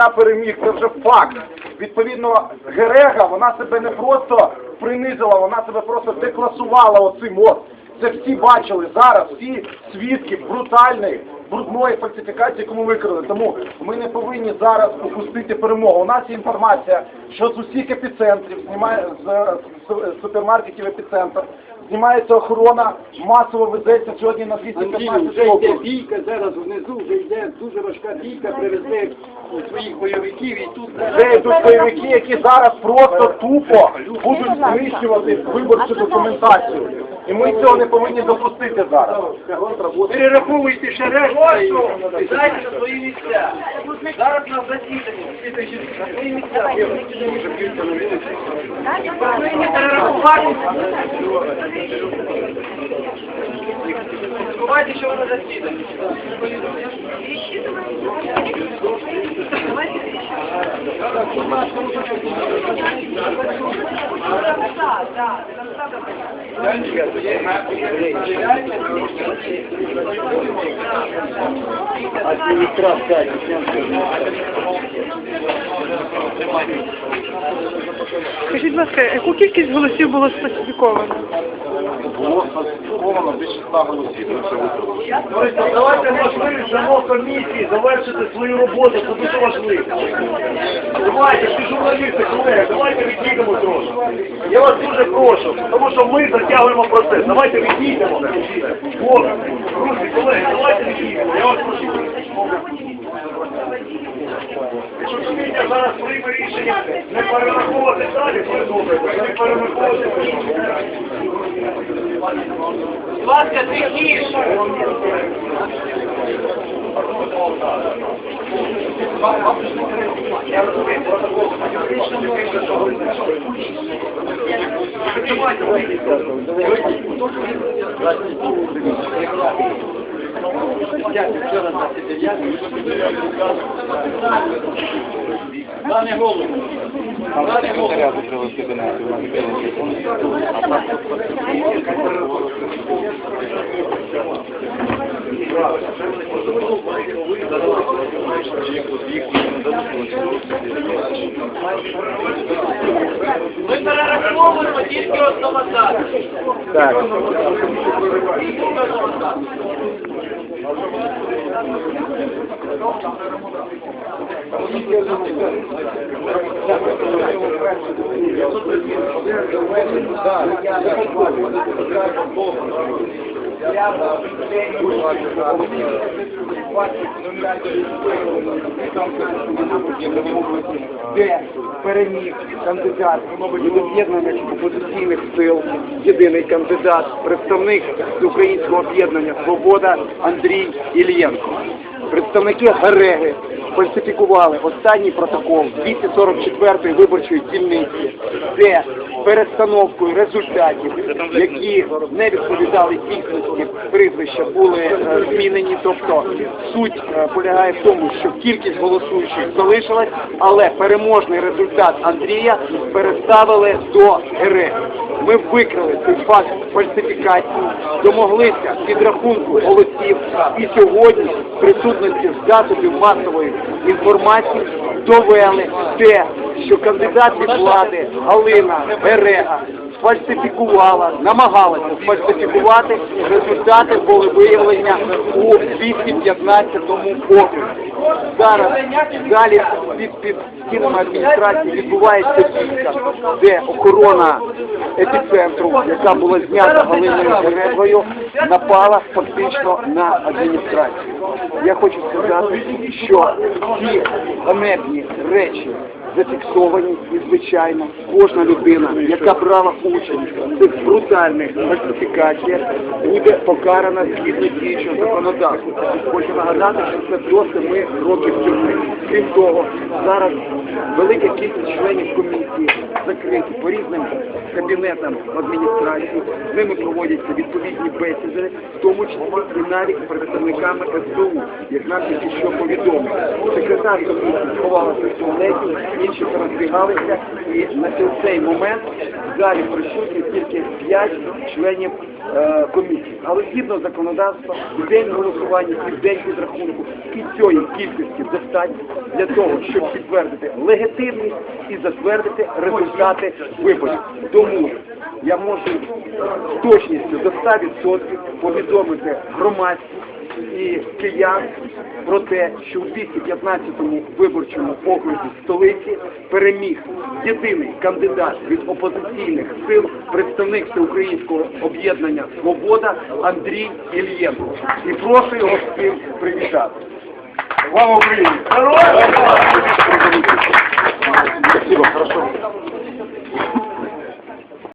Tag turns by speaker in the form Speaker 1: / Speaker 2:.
Speaker 1: Я переміг, це вже факт. Відповідно, Герега, вона себе не просто принизила, вона себе просто декласувала оцим от. Це всі бачили зараз, всі свідки брутальної, брудної фальсифікації, яку ми викрили. Тому ми не повинні зараз упустити перемогу. У нас є інформація, що з усіх епіцентрів, знімає з, супермаркетів епіцентр, знімається охорона, масово везеться сьогодні на
Speaker 2: Андрій,
Speaker 1: 215
Speaker 2: вже йде
Speaker 1: округ.
Speaker 2: бійка зараз внизу, вже йде дуже важка бійка, привезли своїх бойовиків і тут
Speaker 1: Це йдуть бойовики, які зараз просто тупо будуть знищувати виборчу документацію. І ми цього не повинні допустити зараз.
Speaker 2: перераховуйте ще решта. і-
Speaker 3: Сідайте на свої місця. Зараз на засіданні. На свої місця. Перерахувати. Сховайте, що ви на засіданні.
Speaker 2: Адміністрація.
Speaker 4: Скажіть, будь ласка, яку кількість голосів було специфіковано?
Speaker 1: Було сфальсифіковано більше ста голосів.
Speaker 5: Тобто давайте можливість дамо комісії завершити свою роботу, це дуже важливо. Давайте, всі журналісти, колеги, давайте відійдемо трошки. Я вас дуже прошу, тому що ми затягуємо процес. Давайте відійдемо. Хлопці, друзі, колеги, давайте відійдемо. Я вас прошу. Якщо комісія зараз прийме рішення. Не перераховувати далі, буде добре, не перераховувати.
Speaker 3: Будь ласка, тихіше.
Speaker 2: Пане голову, пане голову,
Speaker 3: Ми перераховуємо тільки автоматар.
Speaker 1: Так.
Speaker 6: Де переміг кандидат від об'єднання опозиційних сил, єдиний кандидат, представник Українського об'єднання Свобода Андрій Ільєнко. Представники Гереги фальсифікували останній протокол 244-ї виборчої дільниці, де перестановкою результатів, які не відповідали дійсності прізвища, були е, змінені. Тобто суть е, полягає в тому, що кількість голосуючих залишилась, але переможний результат Андрія переставили до ГРЕ. Ми викрили цей факт фальсифікації, домоглися підрахунку голосів. І сьогодні присутності засобів масової інформації довели те, що кандидат від влади Галина Берега сфальсифікувала, намагалася сфальсифікувати, результати були виявлення у 215-му окрузі. Зараз далі під, під стінами адміністрації відбувається бійка, де охорона епіцентру, яка була знята Галиною Герегою, напала фактично на адміністрацію. Я хочу сказати, що ці ганебні речі зафіксовані і, звичайно, кожна людина, яка брала участь в цих брутальних фальсифікаціях, буде покарана згідно діючого законодавства. Хочу нагадати, що це до семи років тюрми. Крім того, зараз велика кількість членів в адміністрації. З ними проводяться відповідні бесіди, в тому числі і навіть з представниками СБУ, як нам тільки що повідомили. Секретар комісії сховалася в туалеті, інші розбігалися, і на цей момент в залі присутні тільки п'ять членів комісії. Але згідно законодавства, в день голосування і в день підрахунку і цієї кількості достатньо для того, щоб підтвердити легітимність і затвердити результати виборів. Тому я можу з точністю до 100% повідомити громадськість і киян про те, що у 215-му виборчому окрузі столиці переміг єдиний кандидат від опозиційних сил, представник всеукраїнського об'єднання Свобода Андрій Ільєнко. І прошу його всім привітати. Слава Україні! Спасибо, хорошо.